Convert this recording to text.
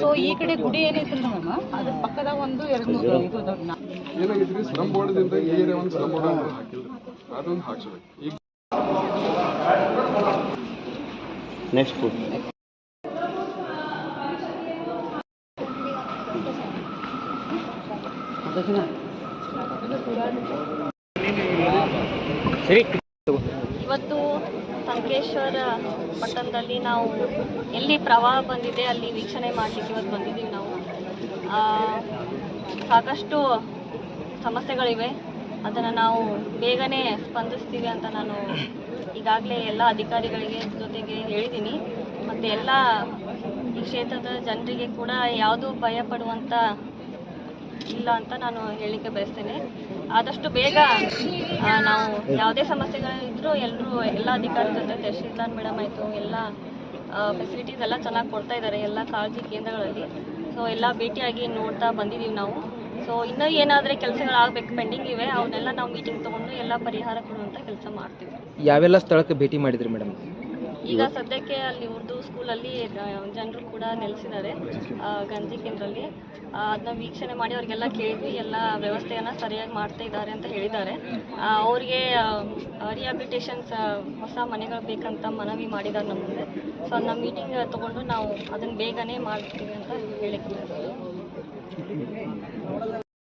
So ಈ ಕಡೆ ಗುಡಿ ಏನೈತಿ ಮ್ಯಾಮ್ ಅದ್ರ ಪಕ್ಕದ ಒಂದು ಎರಡು ಮೂರು ನೆಕ್ಸ್ಟ್ ಫುಡ್ ಇವತ್ತು ಸಂಕೇಶ್ವರ ಪಟ್ಟಣದಲ್ಲಿ ನಾವು ಎಲ್ಲಿ ಪ್ರವಾಹ ಬಂದಿದೆ ಅಲ್ಲಿ ವೀಕ್ಷಣೆ ಮಾಡಲಿಕ್ಕೆ ಇವತ್ತು ಬಂದಿದ್ದೀವಿ ನಾವು. ಆ, ಸಾಕಷ್ಟು ಸಮಸ್ಯೆಗಳಿವೆ. ಅದನ್ನು ನಾವು ಬೇಗನೆ ಸ್ಪಂದಿಸ್ತೀವಿ ಅಂತ ನಾನು ಈಗಾಗಲೇ ಎಲ್ಲ ಅಧಿಕಾರಿಗಳಿಗೆ ಜೊತೆಗೆ ಹೇಳಿದ್ದೀನಿ. ಮತ್ತು ಎಲ್ಲ ಈ ಕ್ಷೇತ್ರದ ಜನರಿಗೆ ಕೂಡ ಯಾವುದೂ ಭಯ ಪಡುವಂಥ ಇಲ್ಲ ಅಂತ ನಾನು ಹೇಳಲಿಕ್ಕೆ ಬಯಸ್ತೇನೆ. ಆದಷ್ಟು ಬೇಗ ನಾವು ಯಾವುದೇ ಸಮಸ್ಯೆಗಳಿದ್ರೂ ಎಲ್ಲರೂ ಎಲ್ಲ ಅಧಿಕಾರಿ ಜೊತೆ ತಹಶೀಲ್ದಾರ್ ಮೇಡಮ್ ಆಯಿತು, ಎಲ್ಲ ಫೆಸಿಲಿಟೀಸ್ ಎಲ್ಲ ಚೆನ್ನಾಗಿ ಕೊಡ್ತಾ ಇದ್ದಾರೆ ಎಲ್ಲ ಕಾಳಜಿ ಕೇಂದ್ರಗಳಲ್ಲಿ. ಸೊ ಎಲ್ಲ ಭೇಟಿಯಾಗಿ ನೋಡ್ತಾ ಬಂದಿದ್ದೀವಿ ನಾವು. ಸೊ ಇನ್ನೂ ಏನಾದರೆ ಕೆಲಸಗಳಾಗಬೇಕು ಪೆಂಡಿಂಗ್ ಇವೆ ಅವನ್ನೆಲ್ಲ ನಾವು ಮೀಟಿಂಗ್ ತೊಗೊಂಡು ಎಲ್ಲ ಪರಿಹಾರ ಕೊಡುವಂಥ ಕೆಲಸ ಮಾಡ್ತೀವಿ. ಯಾವೆಲ್ಲ ಸ್ಥಳಕ್ಕೆ ಭೇಟಿ ಮಾಡಿದ್ರಿ ಮೇಡಮ್ ಈಗ ಸದ್ಯಕ್ಕೆ ಅಲ್ಲಿ ಉರ್ದು ಸ್ಕೂಲಲ್ಲಿ ಜನರು ಕೂಡ ನೆಲೆಸಿದ್ದಾರೆ ಗಂಜಿ ಕೇಂದ್ರದಲ್ಲಿ ಅದನ್ನ ವೀಕ್ಷಣೆ ಮಾಡಿ ಅವ್ರಿಗೆಲ್ಲ ಕೇಳಿದ್ವಿ ಎಲ್ಲ ವ್ಯವಸ್ಥೆಯನ್ನು ಸರಿಯಾಗಿ ಮಾಡ್ತಾ ಇದ್ದಾರೆ ಅಂತ ಹೇಳಿದ್ದಾರೆ. ಅವ್ರಿಗೆ ರಿಹಾಬಿಲಿಟೇಷನ್ಸ್ ಹೊಸ ಮನೆಗಳು ಬೇಕಂತ ಮನವಿ ಮಾಡಿದ್ದಾರೆ ನಮ್ಮ ಮುಂದೆ ಸೊ ಅದನ್ನ ಮೀಟಿಂಗ್ ತಗೊಂಡು ನಾವು ಅದನ್ನು ಬೇಗನೆ ಮಾಡ್ತೀವಿ ಅಂತ ಬಯಸ್ತೀನಿ.